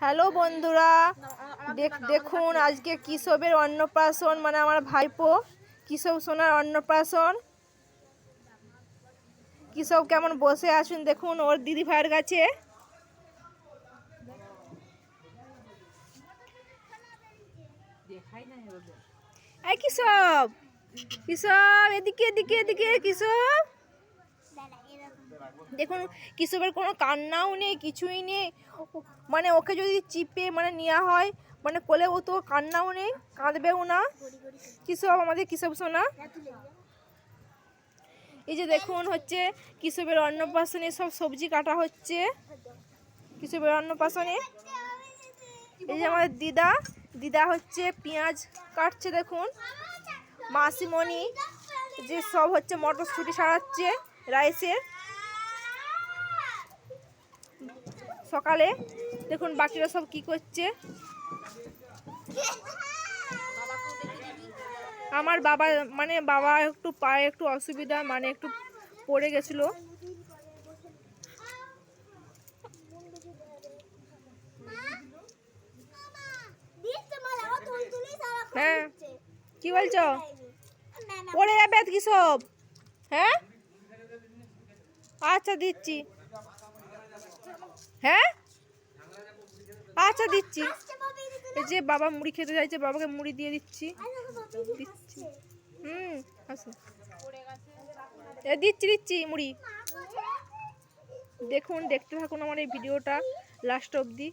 Hello বন্ধুরা, দেখ- দেখুন আজকে কিশোরের অন্নপ্রাশন মানে আমার ভাইপো, কিশোর সোনার অন্নপ্রাশন। কিশোর কেমন বসে আছেন দেখুন, ওর দিদি ভাইয়ের কাছে। এই কিশোর কিশোর, এদিকে এদিকে এদিকে, কিশোর। দেখুন, কিশোরের কোনো কান্নাও নেই, কিছুই নেই। মানে ওকে যদি চিপে মানে নেওয়া হয় মানে কোলে ও তো কান্নাও নেই, কাঁদবেও না। কিশোর আমাদের কিশোর সোনা। এই যে দেখুন হচ্ছে, কিশোরের অন্নপ্রাশনে সব সবজি কাটা হচ্ছে। কিশোরের অন্নপ্রাশনে। এই যে আমাদের দিদা দিদা হচ্ছে পেঁয়াজ কাটছে দেখুন। মাসিমণি যে সব হচ্ছে মটরশুঁটি সারাচ্ছে রাইসের। সকালে। দেখুন, বাকিরা সব কি করছে? আমার বাবা মানে বাবা একটু পায়ে একটু অসুবিধা মানে একটু পড়ে গেছিল। হ্যাঁ কি বলছো? পড়ে যাবে কি সব? হ্যাঁ? আচ্ছা দিচ্ছি। হ্যাঁ? আচ্ছা দিচ্ছি। এই যে বাবা মুড়ি খেতে চাইছে, বাবাকে মুড়ি দিয়ে দিচ্ছি। দিচ্ছি। হুম, আসো। দিচ্ছি দিচ্ছি মুড়ি। দেখুন, দেখতে থাকুন আমার এই ভিডিওটা লাস্ট অবধি।